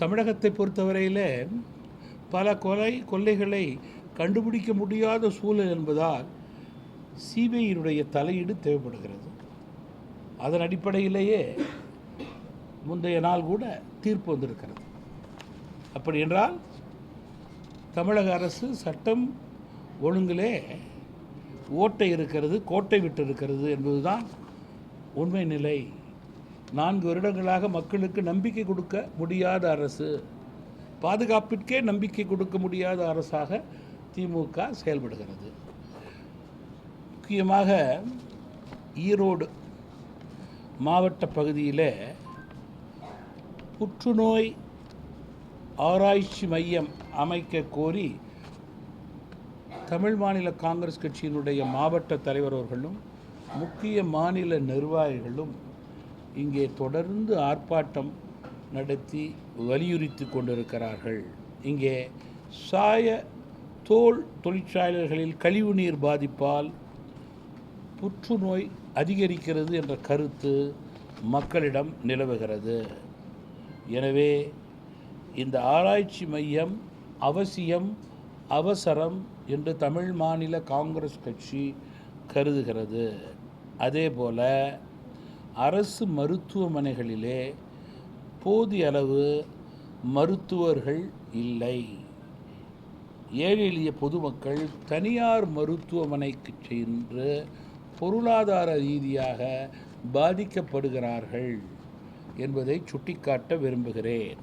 தமிழகத்தை பொறுத்தவரையில் பல கொலை கொள்ளைகளை கண்டுபிடிக்க முடியாத சூழல் என்பதால் சிபிஐயினுடைய தலையீடு தேவைப்படுகிறது. அதன் அடிப்படையிலேயே முந்தைய நாள் கூட தீர்ப்பு வந்திருக்கிறது. அப்படி என்றால் தமிழக அரசு சட்டம் ஒழுங்கிலே ஓட்டை இருக்கிறது கோட்டை விட்டு இருக்கிறது என்பதுதான் உண்மை நிலை நான்கு வருடங்களாக மக்களுக்கு நம்பிக்கை கொடுக்க முடியாத அரசு. பாதுகாப்பிற்கே நம்பிக்கை கொடுக்க முடியாத அரசாக திமுக செயல்படுகிறது. முக்கியமாக ஈரோடு மாவட்ட பகுதியில் புற்றுநோய் ஆராய்ச்சி மையம் அமைக்க கோரி தமிழ் மாநில காங்கிரஸ் கட்சியினுடைய மாவட்ட தலைவர்களும் முக்கிய மாநில நிர்வாகிகளும் இங்கே தொடர்ந்து ஆர்ப்பாட்டம் நடத்தி வலியுறுத்தி கொண்டிருக்கிறார்கள். இங்கே சாய தோல் தொழிற்சாலைகளில் கழிவுநீர் பாதிப்பால் புற்றுநோய் அதிகரிக்கிறது என்ற கருத்து மக்களிடம் நிலவுகிறது. எனவே இந்த ஆராய்ச்சி மையம் அவசியம் அவசரம் என்று தமிழ் மாநில காங்கிரஸ் கட்சி கருதுகிறது. அதேபோல அரசு மருத்துவமனைகளிலே போதிய அளவு மருத்துவர்கள் இல்லை. ஏழை எளிய பொதுமக்கள் தனியார் மருத்துவமனைக்கு சென்று பொருளாதார ரீதியாக பாதிக்கப்படுகிறார்கள் என்பதை சுட்டிக்காட்ட விரும்புகிறேன்.